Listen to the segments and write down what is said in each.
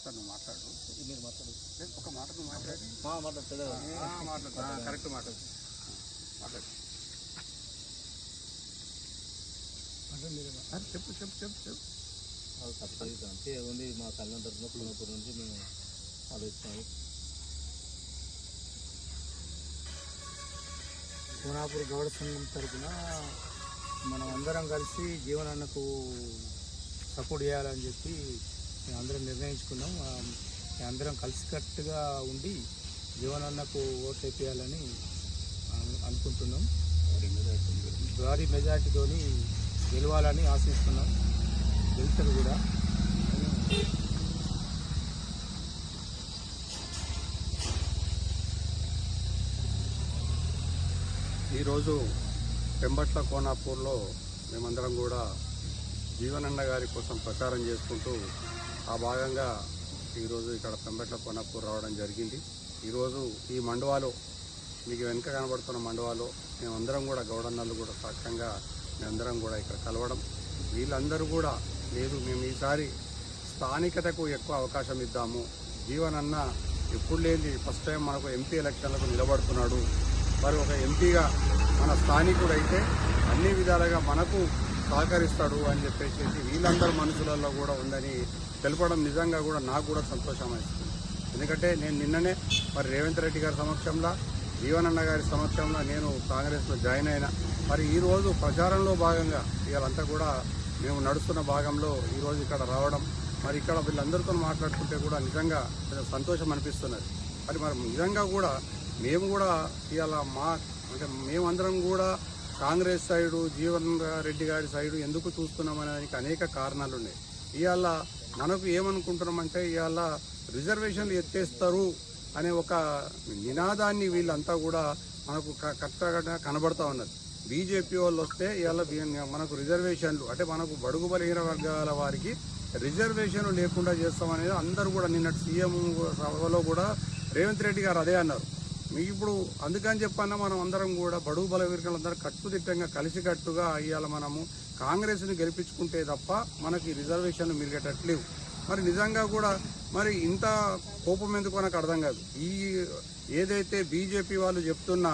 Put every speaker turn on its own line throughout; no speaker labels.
ఒకసారి నువ్వు మాట్లాడు
మీరు మాట్లాడు.
ఒక మాట నువ్వు మాట్లాడి. మాట్లాడు ఆ, కరెక్ట్ మాట్లాడు. మాట్లాడు. చెప్పు చెప్పు చెప్పు చెప్పు.
అంతే ఉంది. మా తరఫున పునపూర్ నుంచి మేము ఆలోచిస్తాము.
కోనాపూర్ గౌడ సంఘం తరపున మనం అందరం కలిసి జీవనన్నకు సపోర్ట్ చేయాలని చెప్పి మేము అందరం నిర్ణయించుకున్నాం. అందరం కలిసికట్టుగా ఉండి జీవనన్నకు ఓటు వేయాలని అనుకుంటున్నాం. భారీ మెజార్టీతోని గెలవాలని ఆశిస్తున్నాం. గెలుతారు కూడా.
ఈరోజు పెంబట్ల కోనాపూర్లో మేమందరం కూడా జీవనన్న గారి కోసం ప్రచారం చేసుకుంటూ ఆ భాగంగా ఈరోజు ఇక్కడ పెంబట్ల కోనాపూర్ రావడం జరిగింది. ఈరోజు ఈ మండువాలో మీకు వెనుక కనబడుతున్న మండువాలో మేమందరం కూడా గౌడన్నలు కూడా సాక్ష్యంగా మేమందరం కూడా ఇక్కడ కలవడం. వీళ్ళందరూ కూడా లేదు మేము ఈసారి స్థానికతకు ఎక్కువ అవకాశం ఇద్దాము. జీవనన్న ఎప్పుడు లేని ఫస్ట్ టైం మనకు ఎంపీ ఎలక్షన్లకు నిలబడుతున్నాడు. మరి ఒక ఎంపీగా మన స్థానికుడు అయితే అన్ని విధాలుగా మనకు సహకరిస్తాడు అని చెప్పేసి వీళ్ళందరి మనసులలో కూడా ఉందని తెలపడం నిజంగా కూడా నాకు కూడా సంతోషం ఇస్తుంది ఎందుకంటే నేను నిన్ననే మరి రేవంత్ రెడ్డి గారి సమక్షంలో జీవనన్న గారి సమక్షంలో నేను కాంగ్రెస్లో జాయిన్ అయినా మరి ఈరోజు ప్రచారంలో భాగంగా వీళ్ళంతా కూడా మేము నడుస్తున్న భాగంలో ఈరోజు ఇక్కడ రావడం మరి ఇక్కడ వీళ్ళందరితో మాట్లాడుకుంటే కూడా నిజంగా సంతోషం అనిపిస్తున్నది మరి మరి నిజంగా కూడా మేము కూడా ఇవాళ మా అంటే మేమందరం కూడా కాంగ్రెస్ సైడు జీవన్ రెడ్డి గారి సైడు ఎందుకు చూస్తున్నాం అనేదానికి అనేక కారణాలు ఉన్నాయి ఇవాళ మనకు ఏమనుకుంటున్నామంటే ఇవాళ రిజర్వేషన్లు ఎత్తేస్తారు అనే ఒక నినాదాన్ని వీళ్ళంతా కూడా మనకు క- కరెక్ట్గా కనబడతా ఉన్నది. బీజేపీ వాళ్ళు వస్తే ఇవాళ మనకు రిజర్వేషన్లు అంటే మనకు బడుగు బలహీన వర్గాల వారికి రిజర్వేషన్ లేకుండా చేస్తామనేది అందరూ కూడా నిన్నటి సీఎం సభలో కూడా రేవంత్ రెడ్డి గారు అదే అన్నారు. మీ ఇప్పుడు అందుకని చెప్పన్నా మనం అందరం కూడా బడుగు బలవీరులందరూ కట్టుదిట్టంగా కలిసికట్టుగా ఇవాళ మనము. కాంగ్రెస్ని గెలిపించుకుంటే తప్ప మనకి రిజర్వేషన్లు లేవు మరి నిజంగా కూడా మరి ఇంత కోపం ఎందుకు నాకు అర్థం కాదు. ఈ ఏదైతే బీజేపీ వాళ్ళు చెప్తున్న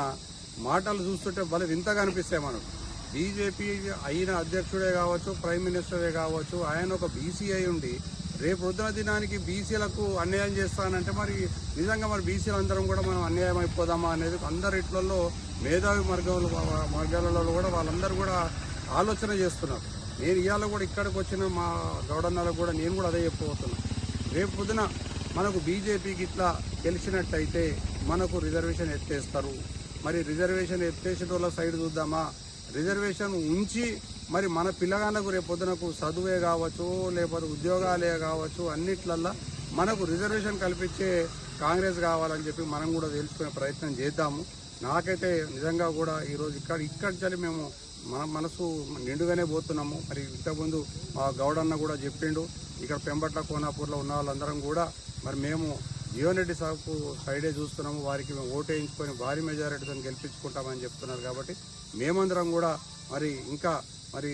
మాటలు చూస్తుంటే భలే వింతగా అనిపిస్తాయి మనకు. బీజేపీ అయిన అధ్యక్షుడే కావచ్చు ప్రైమ్ మినిస్టరే కావచ్చు ఆయన ఒక బీసీ అయి ఉండి రేపు రుద్ర దినానికి బీసీలకు అన్యాయం చేస్తానంటే మరి నిజంగా మరి బీసీలు అందరం కూడా మనం అన్యాయం అయిపోదామా అనేది అందరి ఇట్లలో మేధావి మార్గంలో మార్గాలలో కూడా వాళ్ళందరూ కూడా ఆలోచన చేస్తున్నారు. నేను ఇవాళ కూడా ఇక్కడికి వచ్చిన మా గౌడన్నలకు కూడా నేను కూడా అదే చెప్పబోతున్నాను రేపు పొద్దున మనకు బీజేపీకి ఇట్లా గెలిచినట్టయితే మనకు రిజర్వేషన్ ఎత్తేస్తారు. మరి రిజర్వేషన్ ఎత్తేసిన వాళ్ళ సైడ్ చూద్దామా? రిజర్వేషన్ ఉంచి మరి మన పిల్లగాళ్ళకు రేపు పొద్దునకు చదువే కావచ్చు లేకపోతే ఉద్యోగాలే కావచ్చు అన్నిట్లల్లో మనకు రిజర్వేషన్ కల్పించే కాంగ్రెస్ కావాలని చెప్పి మనం కూడా తెలుసుకునే ప్రయత్నం చేద్దాము. నాకైతే నిజంగా కూడా ఈరోజు ఇక్కడ ఇక్కడి చలి మేము మన మనసు నిండుగానే పోతున్నాము. మరి ఇంతకుముందు మా గౌడన్న కూడా చెప్పిండు ఇక్కడ పెంబట్ల కోనాపూర్లో ఉన్న వాళ్ళందరం కూడా మరి మేము జీవన్ రెడ్డి సాగుకు సైడే చూస్తున్నాము. వారికి మేము ఓటేయించుకొని భారీ మెజారిటీతో గెలిపించుకుంటామని చెప్తున్నారు కాబట్టి మేమందరం కూడా మరి ఇంకా మరి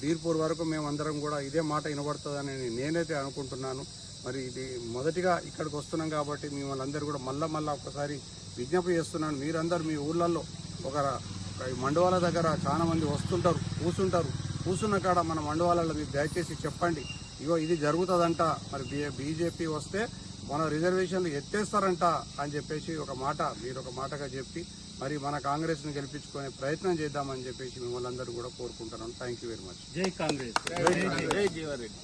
బీర్పూర్ వరకు మేమందరం కూడా ఇదే మాట వినబడుతుందని నేనైతే అనుకుంటున్నాను. మరి ఇది మొదటిగా ఇక్కడికి వస్తున్నాం కాబట్టి మిమ్మల్ని అందరూ కూడా మళ్ళా మళ్ళీ ఒకసారి విజ్ఞప్తి చేస్తున్నాను. మీరందరూ మీ ఊళ్ళల్లో ఒక మండవాల దగ్గర చాలామంది వస్తుంటారు కూర్చుంటారు కూర్చున్న కాడ మన మండవాలలో మీరు దయచేసి చెప్పండి. ఇగో ఇది జరుగుతుందంట. మరి బీజేపీ వస్తే మన రిజర్వేషన్లు ఎత్తేస్తారంట అని చెప్పేసి ఒక మాట మీరు ఒక మాటగా చెప్పి మరి మన కాంగ్రెస్ని గెలిపించుకునే ప్రయత్నం చేద్దామని చెప్పేసి మిమ్మల్ని అందరూ కూడా కోరుకుంటున్నాను థ్యాంక్ యూ వెరీ మచ్
జై కాంగ్రెస్.
జై కాంగ్రెస్.
జై జీవారెడ్డి.